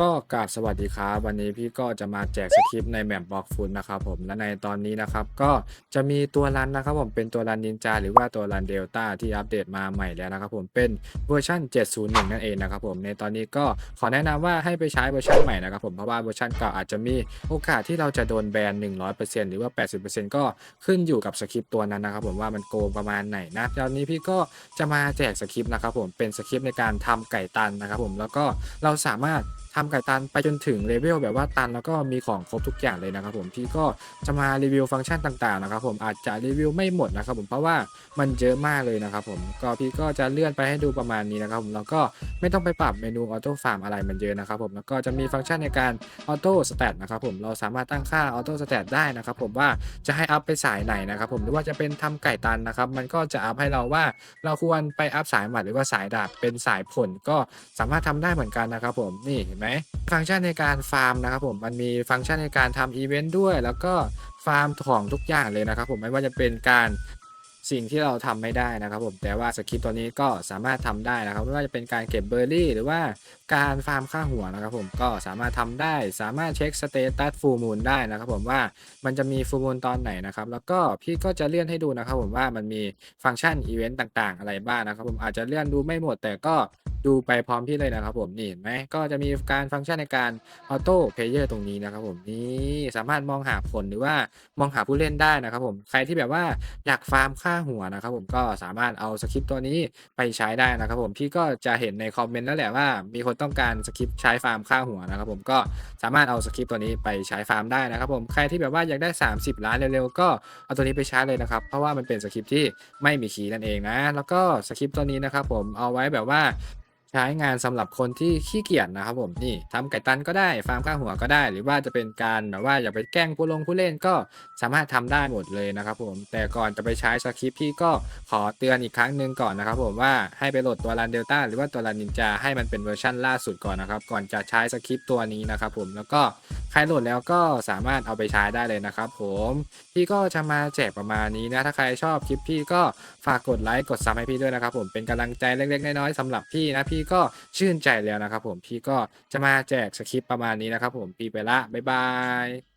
ก็กราบสวัสดีครับวันนี้พี่ก็จะมาแจกสคริปต์ในแมปบล็อกฟุตนะครับผมและในตอนนี้นะครับก็จะมีตัวรันนะครับผมเป็นตัวรันนินจาหรือว่าตัวรันเดลต้าที่อัปเดตมาใหม่แล้วนะครับผมเป็นเวอร์ชัน701 นั่นเองนะครับผมในตอนนี้ก็ขอแนะนำว่าให้ไปใช้เวอร์ชันใหม่นะครับผมเพราะว่าเวอร์ชันเก่าอาจจะมีโอกาสที่เราจะโดนแบน 100%หรือว่า 80%ก็ขึ้นอยู่กับสคริปต์ตัวนั้นนะครับผมว่ามันโกงประมาณไหนนะตอนนี้พี่ก็จะมาแจกสคริปต์นะครับผมเป็นสคริปต์ในการทำไก่ตันนะครับผมแล้วก็เราสามารถ ทำไก่ตันไปจนถึงเลเวลแบบว่าตันแล้วก็มีของครบทุกอย่างเลยนะครับผมพี่ก็จะมารีวิวฟังก์ชันต่างๆนะครับผมอาจจะรีวิวไม่หมดนะครับผมเพราะว่ามันเยอะมากเลยนะครับผมก็พี่ก็จะเลื่อนไปให้ดูประมาณนี้นะครับผมแล้วก็ไม่ต้องไปปรับเมนูออโต้ฟาร์มอะไรมันเยอะนะครับผมแล้วก็จะมีฟังก์ชันในการออโต้สแตทนะครับผมเราสามารถตั้งค่าออโต้สแตทได้นะครับผมว่าจะให้อัพไปสายไหนนะครับผมหรือว่าจะเป็นทำไก่ตันนะครับมันก็จะอัพให้เราว่าเราควรไปอัพสายหมัดหรือว่าสายดาบเป็นสายผลก็สามารถทำได้เหมือนกันนะครับผมนี่เห็นไหมฟังก์ชันในการฟาร์มนะครับผมมันมีฟังก์ชันในการทำอีเวนต์ด้วย แล้วก็ฟาร์มของทุกอย่างเลยนะครับผมไม่ว่าจะเป็นการสิ่งที่เราทำไม่ได้นะครับผมแต่ว่าสคริปต์ตัวนี้ก็สามารถทำได้นะครับ ไม่ว่าจะเป็นการเก็บเบอร์รี่ หรือว่าการฟาร์มค่าหัวนะครับผมก็สามารถทำได้ สามารถเช็คสเตตัสฟูมูลได้นะครับผมว่ามันจะมีฟูมูลตอนไหนนะครับ แล้วก็พี่ก็จะเลื่อนให้ดูนะครับผมว่ามันมีฟังก์ชันอีเวนต์ต่างๆ อะไรบ้างนะครับผมอาจจะเลื่อนดูไม่หมด แต่ก็ ดูไปพร้อมพี่เลยนะครับผมนี่เห็นไหมก็จะมีการฟังก์ชันในการออโต้เพลเยอร์ตรงนี้นะครับผมนี่สามารถมองหาผลหรือว่ามองหาผู้เล่นได้นะครับผมใครที่แบบว่าอยากฟาร์มค่าหัวนะครับผมก็สามารถเอาสคริปต์ตัวนี้ไปใช้ได้นะครับผมพี่ก็จะเห็นในคอมเมนต์แล้วแหละว่า มีคนต้องการสคริปต์ใช้ฟาร์มค่าหัวนะครับผมก็สามารถเอาสคริปต์ตัวนี้ไปใช้ฟาร์มได้นะครับผมใครที่แบบว่าอยากได้ 30 ล้านเร็วๆก็เอาตัวนี้ไปใช้เลยนะครับเพราะว่ามันเป็นสคริปต์ที่ไม่มีคีย์นั่นเองนะแล้วก็สคริปต์ตัวนี้นะครับผมเอาไว้แบบว่า ใช้งานสำหรับคนที่ขี้เกียจนะครับผมนี่ทำไก่ตันก็ได้ฟาร์มข้าวหัวก็ได้ หรือว่าจะเป็นการแบบว่าอยากไปแกล้งผู้ลงผู้เล่นก็สามารถทำได้หมดเลยนะครับผมแต่ก่อนจะไปใช้สคริปต์พี่ก็ขอเตือนอีกครั้งหนึ่งก่อนนะครับผมว่าให้ไปโหลดตัวรันเดลต้าหรือว่าตัวรันนินจาให้มันเป็นเวอร์ชันล่าสุดก่อนนะครับก่อนจะใช้สคริปต์ตัวนี้นะครับผมแล้วก็ ใครโหลดแล้วก็สามารถเอาไปใช้ได้เลยนะครับผมพี่ก็จะมาแจกประมาณนี้นะถ้าใครชอบคลิปพี่ก็ฝากกดไลค์กดซับให้พี่ด้วยนะครับผมเป็นกำลังใจเล็กๆน้อยๆสำหรับพี่นะพี่ก็ชื่นใจแล้วนะครับผมพี่ก็จะมาแจกสคริปต์ประมาณนี้นะครับผมพี่ไปละบ๊ายบาย